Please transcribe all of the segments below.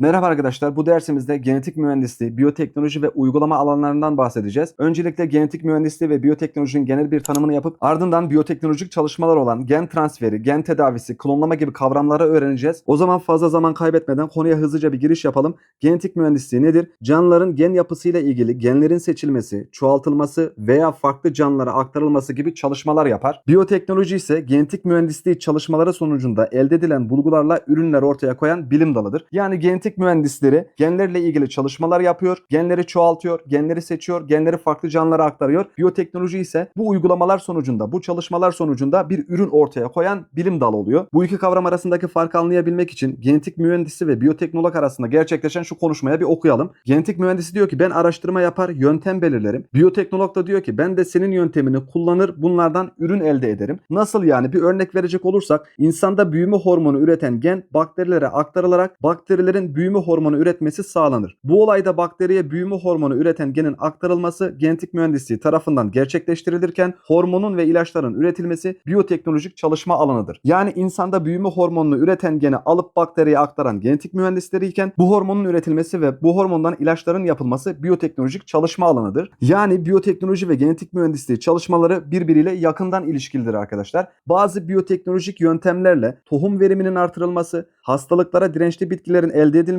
Merhaba arkadaşlar. Bu dersimizde genetik mühendisliği, biyoteknoloji ve uygulama alanlarından bahsedeceğiz. Öncelikle genetik mühendisliği ve biyoteknolojinin genel bir tanımını yapıp ardından biyoteknolojik çalışmalar olan gen transferi, gen tedavisi, klonlama gibi kavramları öğreneceğiz. O zaman fazla zaman kaybetmeden konuya hızlıca bir giriş yapalım. Genetik mühendisliği nedir? Canlıların gen yapısıyla ilgili genlerin seçilmesi, çoğaltılması veya farklı canlılara aktarılması gibi çalışmalar yapar. Biyoteknoloji ise genetik mühendisliği çalışmaları sonucunda elde edilen bulgularla ürünler ortaya koyan bilim dalıdır. Yani genetik mühendisleri genlerle ilgili çalışmalar yapıyor, genleri çoğaltıyor, genleri seçiyor, genleri farklı canlılara aktarıyor. Biyoteknoloji ise bu uygulamalar sonucunda, bu çalışmalar sonucunda bir ürün ortaya koyan bilim dalı oluyor. Bu iki kavram arasındaki farkı anlayabilmek için genetik mühendisi ve biyoteknolog arasında gerçekleşen şu konuşmaya bir okuyalım. Genetik mühendisi diyor ki ben araştırma yapar, yöntem belirlerim. Biyoteknolog da diyor ki ben de senin yöntemini kullanır, bunlardan ürün elde ederim. Nasıl yani? Bir örnek verecek olursak insanda büyüme hormonu üreten gen bakterilere aktarılarak bakterilerin büyüme hormonu üretmesi sağlanır. Bu olayda bakteriye büyüme hormonu üreten genin aktarılması genetik mühendisliği tarafından gerçekleştirilirken hormonun ve ilaçların üretilmesi biyoteknolojik çalışma alanıdır. Yani insanda büyüme hormonunu üreten geni alıp bakteriye aktaran genetik mühendisleriyken bu hormonun üretilmesi ve bu hormondan ilaçların yapılması biyoteknolojik çalışma alanıdır. Yani biyoteknoloji ve genetik mühendisliği çalışmaları birbiriyle yakından ilişkilidir arkadaşlar. Bazı biyoteknolojik yöntemlerle tohum veriminin artırılması, hastalıklara dirençli bitkilerin elde edilmesi,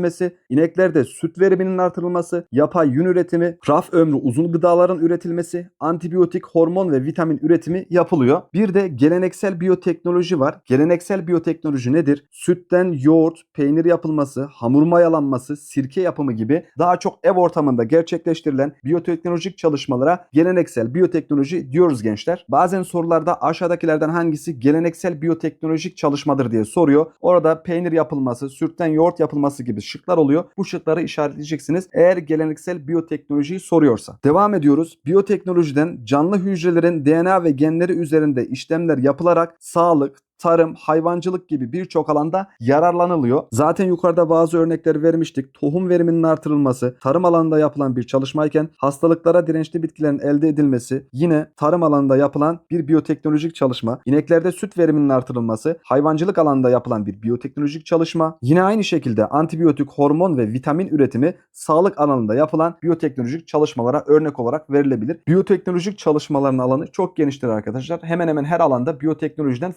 ineklerde süt veriminin artırılması, yapay yün üretimi, raf ömrü uzun gıdaların üretilmesi, antibiyotik, hormon ve vitamin üretimi yapılıyor. Bir de geleneksel biyoteknoloji var. Geleneksel biyoteknoloji nedir? Sütten yoğurt, peynir yapılması, hamur mayalanması, sirke yapımı gibi daha çok ev ortamında gerçekleştirilen biyoteknolojik çalışmalara geleneksel biyoteknoloji diyoruz gençler. Bazen sorularda aşağıdakilerden hangisi geleneksel biyoteknolojik çalışmadır diye soruyor. Orada peynir yapılması, sütten yoğurt yapılması gibi şıklar oluyor. Bu şıkları işaretleyeceksiniz eğer geleneksel biyoteknolojiyi soruyorsa. Devam ediyoruz. Biyoteknolojiden canlı hücrelerin DNA ve genleri üzerinde işlemler yapılarak sağlık, tarım, hayvancılık gibi birçok alanda yararlanılıyor. Zaten yukarıda bazı örnekler vermiştik. Tohum veriminin artırılması, tarım alanında yapılan bir çalışmayken hastalıklara dirençli bitkilerin elde edilmesi yine tarım alanında yapılan bir biyoteknolojik çalışma. İneklerde süt veriminin artırılması, hayvancılık alanında yapılan bir biyoteknolojik çalışma. Yine aynı şekilde antibiyotik, hormon ve vitamin üretimi sağlık alanında yapılan biyoteknolojik çalışmalara örnek olarak verilebilir. Biyoteknolojik çalışmaların alanı çok geniştir arkadaşlar. Hemen hemen her alanda biyoteknolojiden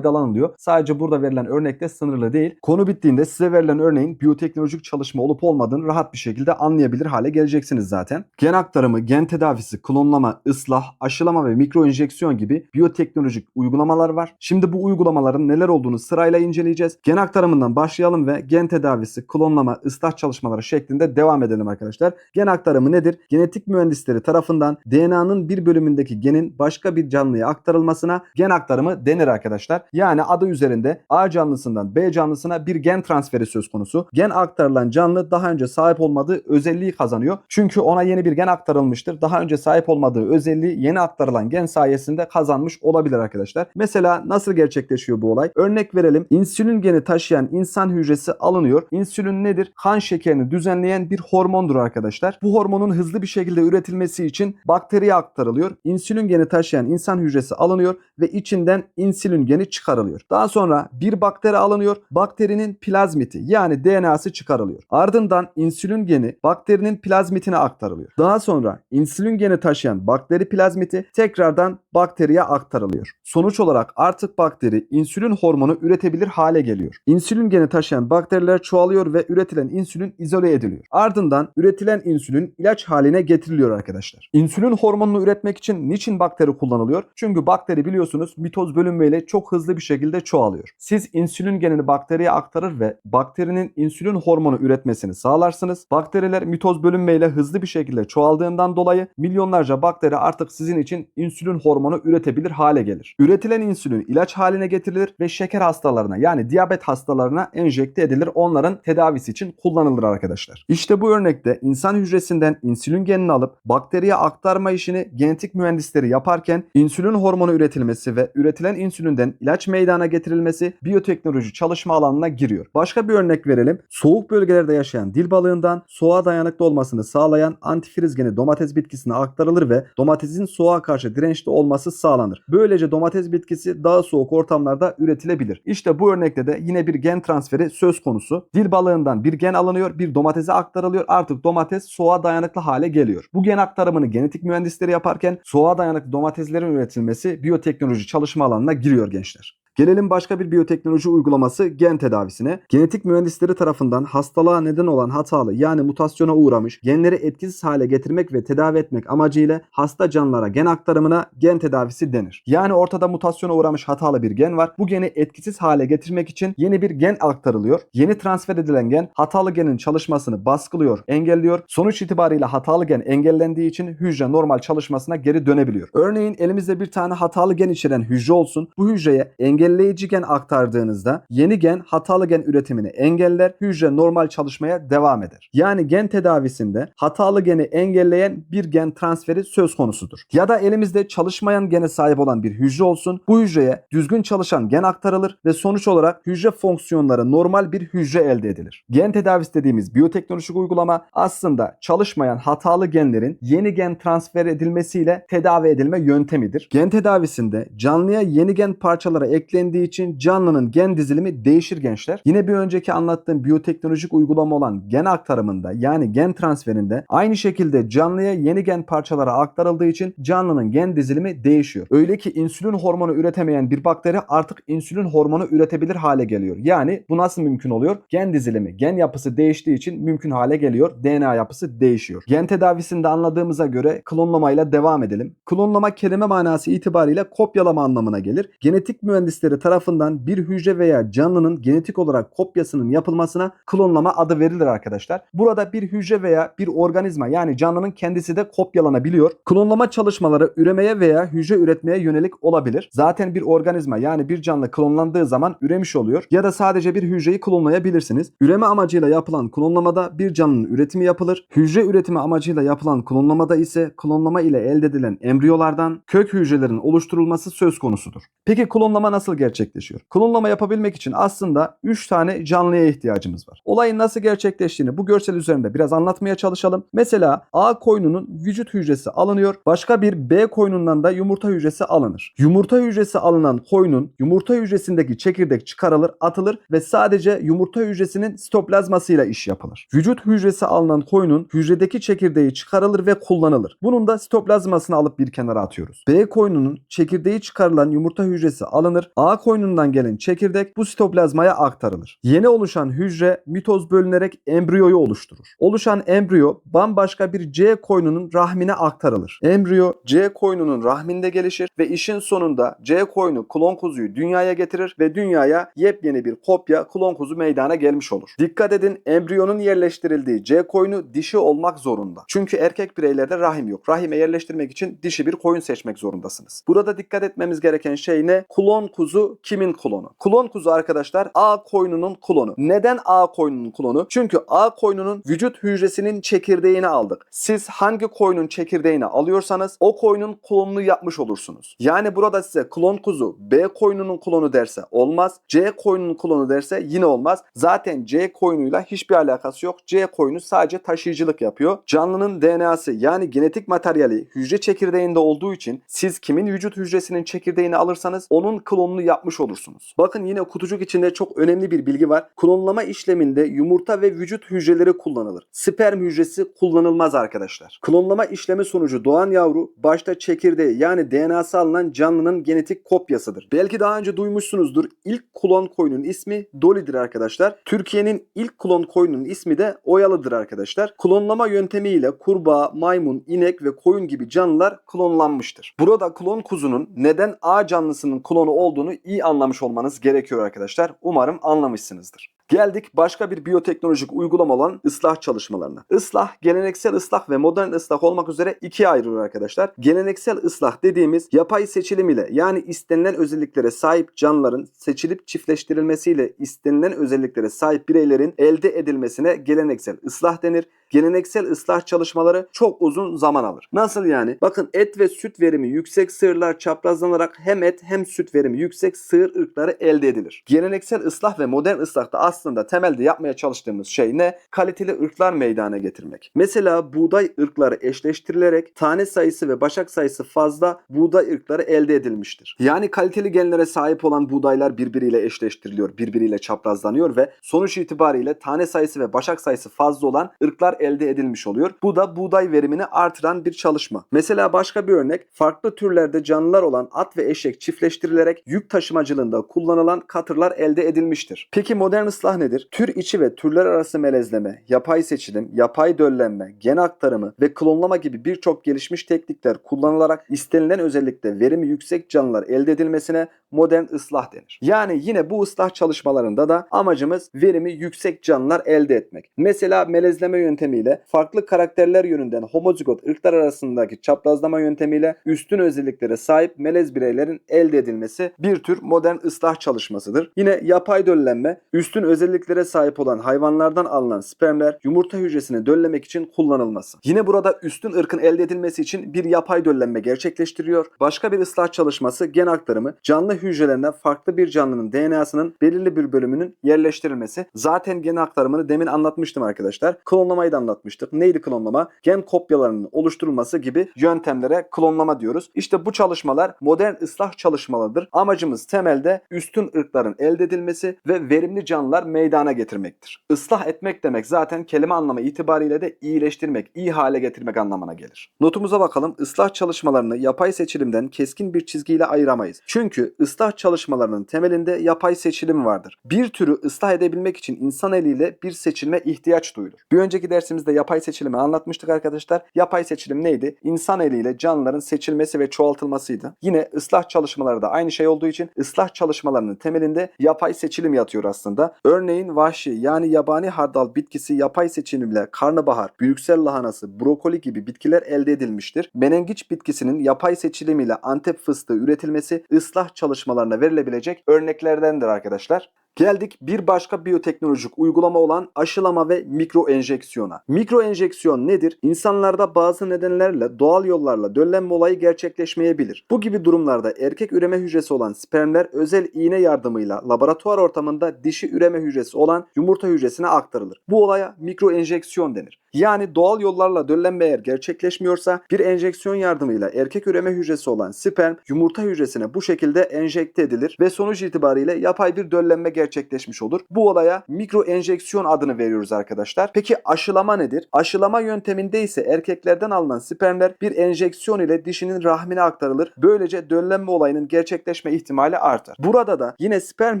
kullanılıyor. Sadece burada verilen örnekte sınırlı değil. Konu bittiğinde size verilen örneğin biyoteknolojik çalışma olup olmadığını rahat bir şekilde anlayabilir hale geleceksiniz zaten. Gen aktarımı, gen tedavisi, klonlama, ıslah, aşılama ve mikro enjeksiyon gibi biyoteknolojik uygulamalar var. Şimdi bu uygulamaların neler olduğunu sırayla inceleyeceğiz. Gen aktarımından başlayalım ve gen tedavisi, klonlama, ıslah çalışmaları şeklinde devam edelim arkadaşlar. Gen aktarımı nedir? Genetik mühendisleri tarafından DNA'nın bir bölümündeki genin başka bir canlıya aktarılmasına gen aktarımı denir arkadaşlar. Yani adı üzerinde A canlısından B canlısına bir gen transferi söz konusu. Gen aktarılan canlı daha önce sahip olmadığı özelliği kazanıyor. Çünkü ona yeni bir gen aktarılmıştır. Daha önce sahip olmadığı özelliği yeni aktarılan gen sayesinde kazanmış olabilir arkadaşlar. Mesela nasıl gerçekleşiyor bu olay? Örnek verelim. İnsülin geni taşıyan insan hücresi alınıyor. İnsülin nedir? Kan şekerini düzenleyen bir hormondur arkadaşlar. Bu hormonun hızlı bir şekilde üretilmesi için bakteriye aktarılıyor. İnsülin geni taşıyan insan hücresi alınıyor ve içinden insülin geni çıkarılıyor. Daha sonra bir bakteri alınıyor. Bakterinin plazmiti yani DNA'sı çıkarılıyor. Ardından insülin geni bakterinin plazmitine aktarılıyor. Daha sonra insülin geni taşıyan bakteri plazmiti tekrardan bakteriye aktarılıyor. Sonuç olarak artık bakteri insülin hormonu üretebilir hale geliyor. İnsülin geni taşıyan bakteriler çoğalıyor ve üretilen insülin izole ediliyor. Ardından üretilen insülin ilaç haline getiriliyor arkadaşlar. İnsülin hormonunu üretmek için niçin bakteri kullanılıyor? Çünkü bakteri biliyorsunuz mitoz bölünmeyle çok hızlı bir şekilde çoğalıyor. Siz insülin genini bakteriye aktarır ve bakterinin insülin hormonu üretmesini sağlarsınız. Bakteriler mitoz bölünmeyle hızlı bir şekilde çoğaldığından dolayı milyonlarca bakteri artık sizin için insülin hormonu üretebilir hale gelir. Üretilen insülin ilaç haline getirilir ve şeker hastalarına yani diyabet hastalarına enjekte edilir. Onların tedavisi için kullanılır arkadaşlar. İşte bu örnekte insan hücresinden insülin genini alıp bakteriye aktarma işini genetik mühendisleri yaparken insülin hormonu üretilmesi ve üretilen insülinden ilaç meydana meydana getirilmesi biyoteknoloji çalışma alanına giriyor. Başka bir örnek verelim. Soğuk bölgelerde yaşayan dil balığından soğuğa dayanıklı olmasını sağlayan antifriz geni domates bitkisine aktarılır ve domatesin soğuğa karşı dirençli olması sağlanır. Böylece domates bitkisi daha soğuk ortamlarda üretilebilir. İşte bu örnekte de yine bir gen transferi söz konusu. Dil balığından bir gen alınıyor, bir domatese aktarılıyor. Artık domates soğuğa dayanıklı hale geliyor. Bu gen aktarımını genetik mühendisleri yaparken soğuğa dayanıklı domateslerin üretilmesi biyoteknoloji çalışma alanına giriyor gençler. Gelelim başka bir biyoteknoloji uygulaması gen tedavisine. Genetik mühendisleri tarafından hastalığa neden olan hatalı yani mutasyona uğramış genleri etkisiz hale getirmek ve tedavi etmek amacıyla hasta canlılara gen aktarımına gen tedavisi denir. Yani ortada mutasyona uğramış hatalı bir gen var. Bu geni etkisiz hale getirmek için yeni bir gen aktarılıyor. Yeni transfer edilen gen hatalı genin çalışmasını baskılıyor, engelliyor. Sonuç itibariyle hatalı gen engellendiği için hücre normal çalışmasına geri dönebiliyor. Örneğin elimizde bir tane hatalı gen içeren hücre olsun. Bu hücreye engelleyici gen aktardığınızda yeni gen hatalı gen üretimini engeller, hücre normal çalışmaya devam eder. Yani gen tedavisinde hatalı geni engelleyen bir gen transferi söz konusudur. Ya da elimizde çalışmayan gene sahip olan bir hücre olsun. Bu hücreye düzgün çalışan gen aktarılır ve sonuç olarak hücre fonksiyonları normal bir hücre elde edilir. Gen tedavisi dediğimiz biyoteknolojik uygulama aslında çalışmayan hatalı genlerin yeni gen transfer edilmesiyle tedavi edilme yöntemidir. Gen tedavisinde canlıya yeni gen parçaları eklendiği için canlının gen dizilimi değişir gençler. Yine bir önceki anlattığım biyoteknolojik uygulama olan gen aktarımında yani gen transferinde aynı şekilde canlıya yeni gen parçaları aktarıldığı için canlının gen dizilimi değişiyor. Öyle ki insülin hormonu üretemeyen bir bakteri artık insülin hormonu üretebilir hale geliyor. Yani bu nasıl mümkün oluyor? Gen dizilimi, gen yapısı değiştiği için mümkün hale geliyor. DNA yapısı değişiyor. Gen tedavisinde anladığımıza göre klonlamayla devam edelim. Klonlama kelime manası itibariyle kopyalama anlamına gelir. Genetik mühendisleri tarafından bir hücre veya canlının genetik olarak kopyasının yapılmasına klonlama adı verilir arkadaşlar. Burada bir hücre veya bir organizma yani canlının kendisi de kopyalanabiliyor. Klonlama çalışmaları üremeye veya hücre üretmeye yönelik olabilir. Zaten bir organizma yani bir canlı klonlandığı zaman üremiş oluyor. Ya da sadece bir hücreyi klonlayabilirsiniz. Üreme amacıyla yapılan klonlamada bir canlının üretimi yapılır. Hücre üretimi amacıyla yapılan klonlamada ise klonlama ile elde edilen embriyolardan kök hücrelerin oluşturulması söz konusudur. Peki klonlama nasıl gerçekleşiyor? Klonlama yapabilmek için aslında 3 tane canlıya ihtiyacımız var. Olayın nasıl gerçekleştiğini bu görsel üzerinde biraz anlatmaya çalışalım. Mesela A koyununun vücut hücresi alınıyor. Başka bir B koyunundan da yumurta hücresi alınır. Yumurta hücresi alınan koyunun yumurta hücresindeki çekirdek çıkarılır, atılır ve sadece yumurta hücresinin sitoplazmasıyla iş yapılır. Vücut hücresi alınan koyunun hücredeki çekirdeği çıkarılır ve kullanılır. Bunun da sitoplazmasını alıp bir kenara atıyoruz. B koyununun çekirdeği çıkarılan yumurta hücresi alınır. A koyunundan gelen çekirdek bu sitoplazmaya aktarılır. Yeni oluşan hücre mitoz bölünerek embriyoyu oluşturur. Oluşan embriyo bambaşka bir C koyununun rahmine aktarılır. Embriyo C koyununun rahminde gelişir ve işin sonunda C koyunu klon kuzuyu dünyaya getirir ve dünyaya yepyeni bir kopya klon kuzu meydana gelmiş olur. Dikkat edin embriyonun yerleştirildiği C koyunu dişi olmak zorunda. Çünkü erkek bireylerde rahim yok. Rahime yerleştirmek için dişi bir koyun seçmek zorundasınız. Burada dikkat etmemiz gereken şey ne? Klon kuzu kimin klonu? Klon kuzu arkadaşlar A koyununun klonu. Neden A koyunun klonu? Çünkü A koyununun vücut hücresinin çekirdeğini aldık. Siz hangi koyunun çekirdeğini alıyorsanız o koyunun klonunu yapmış olursunuz. Yani burada size klon kuzu B koyununun klonu derse olmaz. C koyunun klonu derse yine olmaz. Zaten C koyunuyla hiçbir alakası yok. C koyunu sadece taşıyıcılık yapıyor. Canlının DNA'sı yani genetik materyali hücre çekirdeğinde olduğu için siz kimin vücut hücresinin çekirdeğini alırsanız onun klonunu yapmış olursunuz. Bakın yine kutucuk içinde çok önemli bir bilgi var. Klonlama işleminde yumurta ve vücut hücreleri kullanılır. Sperm hücresi kullanılmaz arkadaşlar. Klonlama işlemi sonucu doğan yavru başta çekirdeği yani DNA'sı alınan canlının genetik kopyasıdır. Belki daha önce duymuşsunuzdur. İlk klon koyunun ismi Dolly'dir arkadaşlar. Türkiye'nin ilk klon koyunun ismi de Oyalı'dır arkadaşlar. Klonlama yöntemiyle kurbağa, maymun, inek ve koyun gibi canlılar klonlanmıştır. Burada klon kuzunun neden A canlısının klonu olduğunu iyi anlamış olmanız gerekiyor arkadaşlar. Umarım anlamışsınızdır. Geldik başka bir biyoteknolojik uygulama olan ıslah çalışmalarına. Islah, geleneksel ıslah ve modern ıslah olmak üzere ikiye ayrılır arkadaşlar. Geleneksel ıslah dediğimiz yapay seçilim ile yani istenilen özelliklere sahip canlıların seçilip çiftleştirilmesiyle istenilen özelliklere sahip bireylerin elde edilmesine geleneksel ıslah denir. Geleneksel ıslah çalışmaları çok uzun zaman alır. Nasıl yani? Bakın et ve süt verimi yüksek sığırlar çaprazlanarak hem et hem süt verimi yüksek sığır ırkları elde edilir. Geleneksel ıslah ve modern ıslahta aslında temelde yapmaya çalıştığımız şey ne? Kaliteli ırklar meydana getirmek. Mesela buğday ırkları eşleştirilerek tane sayısı ve başak sayısı fazla buğday ırkları elde edilmiştir. Yani kaliteli genlere sahip olan buğdaylar birbiriyle eşleştiriliyor, birbiriyle çaprazlanıyor ve sonuç itibariyle tane sayısı ve başak sayısı fazla olan ırklar elde edilmiş oluyor. Bu da buğday verimini artıran bir çalışma. Mesela başka bir örnek farklı türlerde canlılar olan at ve eşek çiftleştirilerek yük taşımacılığında kullanılan katırlar elde edilmiştir. Peki modern ıslah nedir? Tür içi ve türler arası melezleme, yapay seçilim, yapay döllenme, gen aktarımı ve klonlama gibi birçok gelişmiş teknikler kullanılarak istenilen özellikle verimi yüksek canlılar elde edilmesine modern ıslah denir. Yani yine bu ıslah çalışmalarında da amacımız verimi yüksek canlılar elde etmek. Mesela melezleme yöntemiyle farklı karakterler yönünden homozigot ırklar arasındaki çaprazlama yöntemiyle üstün özelliklere sahip melez bireylerin elde edilmesi bir tür modern ıslah çalışmasıdır. Yine yapay döllenme üstün özelliklere sahip olan hayvanlardan alınan spermler yumurta hücresini döllemek için kullanılması. Yine burada üstün ırkın elde edilmesi için bir yapay döllenme gerçekleştiriyor. Başka bir ıslah çalışması gen aktarımı canlı hücrelerine farklı bir canlının DNA'sının belirli bir bölümünün yerleştirilmesi. Zaten gen aktarımını demin anlatmıştım arkadaşlar. Klonlamayı da anlatmıştık. Neydi klonlama? Gen kopyalarının oluşturulması gibi yöntemlere klonlama diyoruz. İşte bu çalışmalar modern ıslah çalışmalarıdır. Amacımız temelde üstün ırkların elde edilmesi ve verimli canlılar meydana getirmektir. Islah etmek demek zaten kelime anlamı itibariyle de iyileştirmek, iyi hale getirmek anlamına gelir. Notumuza bakalım. Islah çalışmalarını yapay seçilimden keskin bir çizgiyle ayıramayız. Çünkü ıslah çalışmalarının temelinde yapay seçilim vardır. Bir türü ıslah edebilmek için insan eliyle bir seçilme ihtiyaç duyulur. Bir önceki dersimizde yapay seçilimi anlatmıştık arkadaşlar. Yapay seçilim neydi? İnsan eliyle canlıların seçilmesi ve çoğaltılmasıydı. Yine ıslah çalışmaları da aynı şey olduğu için ıslah çalışmalarının temelinde yapay seçilim yatıyor aslında. Örneğin vahşi yani yabani hardal bitkisi yapay seçilimle karnabahar, büyüksel lahanası, brokoli gibi bitkiler elde edilmiştir. Menengiç bitkisinin yapay seçilimiyle antep fıstığı üretilmesi ıslah çalışmalarına verilebilecek örneklerdendir arkadaşlar. Geldik bir başka biyoteknolojik uygulama olan aşılama ve mikro enjeksiyona. Mikro enjeksiyon nedir? İnsanlarda bazı nedenlerle doğal yollarla döllenme olayı gerçekleşmeyebilir. Bu gibi durumlarda erkek üreme hücresi olan spermler özel iğne yardımıyla laboratuvar ortamında dişi üreme hücresi olan yumurta hücresine aktarılır. Bu olaya mikro enjeksiyon denir. Yani doğal yollarla döllenme eğer gerçekleşmiyorsa bir enjeksiyon yardımıyla erkek üreme hücresi olan sperm yumurta hücresine bu şekilde enjekte edilir ve sonuç itibariyle yapay bir döllenme gerçekleşmiş olur. Bu olaya mikro enjeksiyon adını veriyoruz arkadaşlar. Peki aşılama nedir? Aşılama yönteminde ise erkeklerden alınan spermler bir enjeksiyon ile dişinin rahmine aktarılır. Böylece döllenme olayının gerçekleşme ihtimali artar. Burada da yine sperm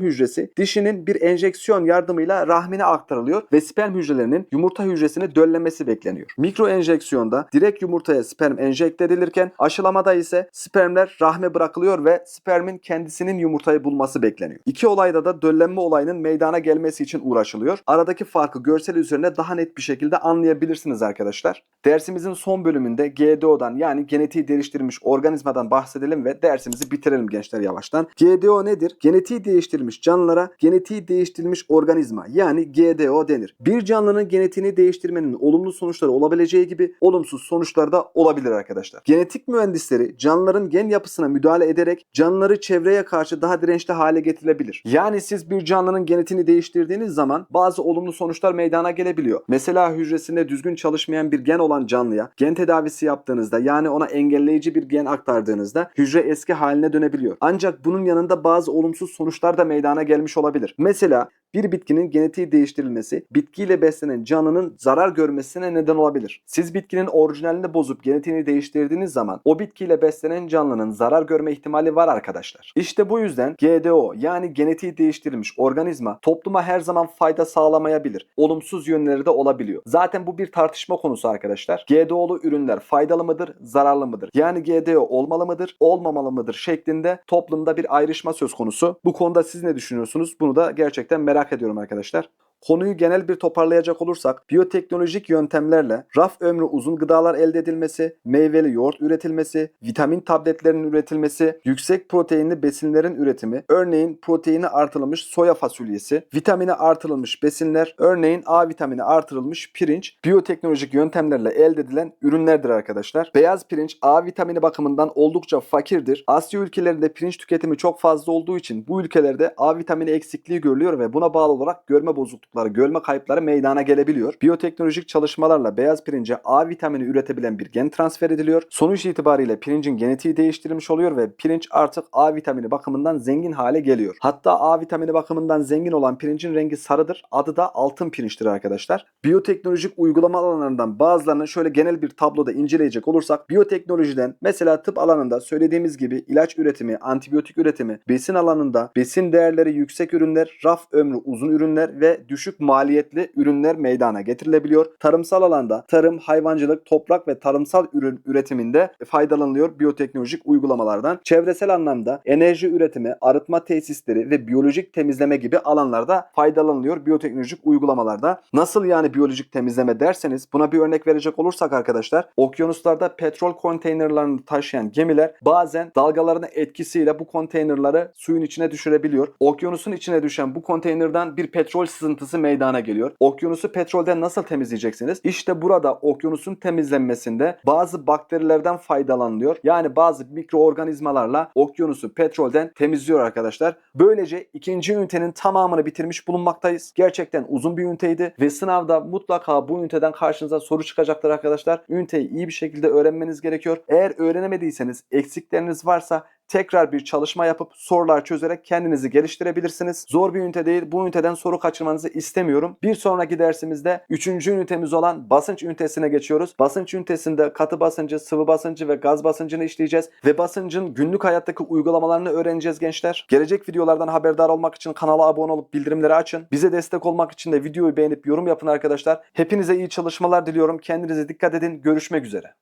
hücresi dişinin bir enjeksiyon yardımıyla rahmine aktarılıyor ve sperm hücrelerinin yumurta hücresini döllemesi bekleniyor. Mikro enjeksiyonda direkt yumurtaya sperm enjekte edilirken aşılamada ise spermler rahme bırakılıyor ve spermin kendisinin yumurtayı bulması bekleniyor. İki olayda da döllenme olayının meydana gelmesi için uğraşılıyor. Aradaki farkı görsel üzerine daha net bir şekilde anlayabilirsiniz arkadaşlar. Dersimizin son bölümünde GDO'dan yani genetiği değiştirilmiş organizmadan bahsedelim ve dersimizi bitirelim gençler yavaştan. GDO nedir? Genetiği değiştirilmiş canlılara genetiği değiştirilmiş organizma yani GDO denir. Bir canlının genetiğini değiştirmenin olumlu sonuçları olabileceği gibi olumsuz sonuçları da olabilir arkadaşlar. Genetik mühendisleri canlıların gen yapısına müdahale ederek canlıları çevreye karşı daha dirençli hale getirebilir. Yani siz bir canlının genetiğini değiştirdiğiniz zaman bazı olumlu sonuçlar meydana gelebiliyor. Mesela hücresinde düzgün çalışmayan bir gen olan canlıya gen tedavisi yaptığınızda yani ona engelleyici bir gen aktardığınızda hücre eski haline dönebiliyor. Ancak bunun yanında bazı olumsuz sonuçlar da meydana gelmiş olabilir. Mesela bir bitkinin genetiği değiştirilmesi bitkiyle beslenen canlının zarar görmesine neden olabilir. Siz bitkinin orijinalini bozup genetiğini değiştirdiğiniz zaman o bitkiyle beslenen canlının zarar görme ihtimali var arkadaşlar. İşte bu yüzden GDO yani genetiği değiştirilmiş organizma topluma her zaman fayda sağlamayabilir. Olumsuz yönleri de olabiliyor. Zaten bu bir tartışma konusu arkadaşlar. GDO'lu ürünler faydalı mıdır, zararlı mıdır? Yani GDO olmalı mıdır, olmamalı mıdır şeklinde toplumda bir ayrışma söz konusu. Bu konuda siz ne düşünüyorsunuz? Bunu da gerçekten merak ediyorum arkadaşlar. Konuyu genel bir toparlayacak olursak biyoteknolojik yöntemlerle raf ömrü uzun gıdalar elde edilmesi, meyveli yoğurt üretilmesi, vitamin tabletlerinin üretilmesi, yüksek proteinli besinlerin üretimi, örneğin proteini artırılmış soya fasulyesi, vitamini artırılmış besinler, örneğin A vitamini artırılmış pirinç, biyoteknolojik yöntemlerle elde edilen ürünlerdir arkadaşlar. Beyaz pirinç A vitamini bakımından oldukça fakirdir. Asya ülkelerinde pirinç tüketimi çok fazla olduğu için bu ülkelerde A vitamini eksikliği görülüyor ve buna bağlı olarak görme bozuklukları, görme kayıpları meydana gelebiliyor. Biyoteknolojik çalışmalarla beyaz pirince A vitamini üretebilen bir gen transfer ediliyor. Sonuç itibariyle pirincin genetiği değiştirilmiş oluyor ve pirinç artık A vitamini bakımından zengin hale geliyor. Hatta A vitamini bakımından zengin olan pirincin rengi sarıdır. Adı da altın pirinçtir arkadaşlar. Biyoteknolojik uygulama alanlarından bazılarını şöyle genel bir tabloda inceleyecek olursak biyoteknolojiden mesela tıp alanında söylediğimiz gibi ilaç üretimi, antibiyotik üretimi, besin alanında besin değerleri yüksek ürünler, raf ömrü uzun ürünler ve düşük maliyetli ürünler meydana getirilebiliyor. Tarımsal alanda tarım, hayvancılık, toprak ve tarımsal ürün üretiminde faydalanılıyor biyoteknolojik uygulamalardan. Çevresel anlamda enerji üretimi, arıtma tesisleri ve biyolojik temizleme gibi alanlarda faydalanılıyor biyoteknolojik uygulamalarda. Nasıl yani biyolojik temizleme derseniz buna bir örnek verecek olursak arkadaşlar okyanuslarda petrol konteynerlerini taşıyan gemiler bazen dalgaların etkisiyle bu konteynerları suyun içine düşürebiliyor. Okyanusun içine düşen bu konteynerden bir petrol sızıntısı meydana geliyor. Okyanusu petrolden nasıl temizleyeceksiniz? İşte burada okyanusun temizlenmesinde bazı bakterilerden faydalanılıyor. Yani bazı mikroorganizmalarla okyanusu petrolden temizliyor arkadaşlar. Böylece ikinci ünitenin tamamını bitirmiş bulunmaktayız. Gerçekten uzun bir üniteydi ve sınavda mutlaka bu üniteden karşınıza soru çıkacaktır arkadaşlar. Üniteyi iyi bir şekilde öğrenmeniz gerekiyor. Eğer öğrenemediyseniz, eksikleriniz varsa tekrar bir çalışma yapıp sorular çözerek kendinizi geliştirebilirsiniz. Zor bir ünite değil. Bu üniteden soru kaçırmanızı istemiyorum. Bir sonraki dersimizde 3. ünitemiz olan basınç ünitesine geçiyoruz. Basınç ünitesinde katı basıncı, sıvı basıncı ve gaz basıncını işleyeceğiz. Ve basıncın günlük hayattaki uygulamalarını öğreneceğiz gençler. Gelecek videolardan haberdar olmak için kanala abone olup bildirimleri açın. Bize destek olmak için de videoyu beğenip yorum yapın arkadaşlar. Hepinize iyi çalışmalar diliyorum. Kendinize dikkat edin. Görüşmek üzere.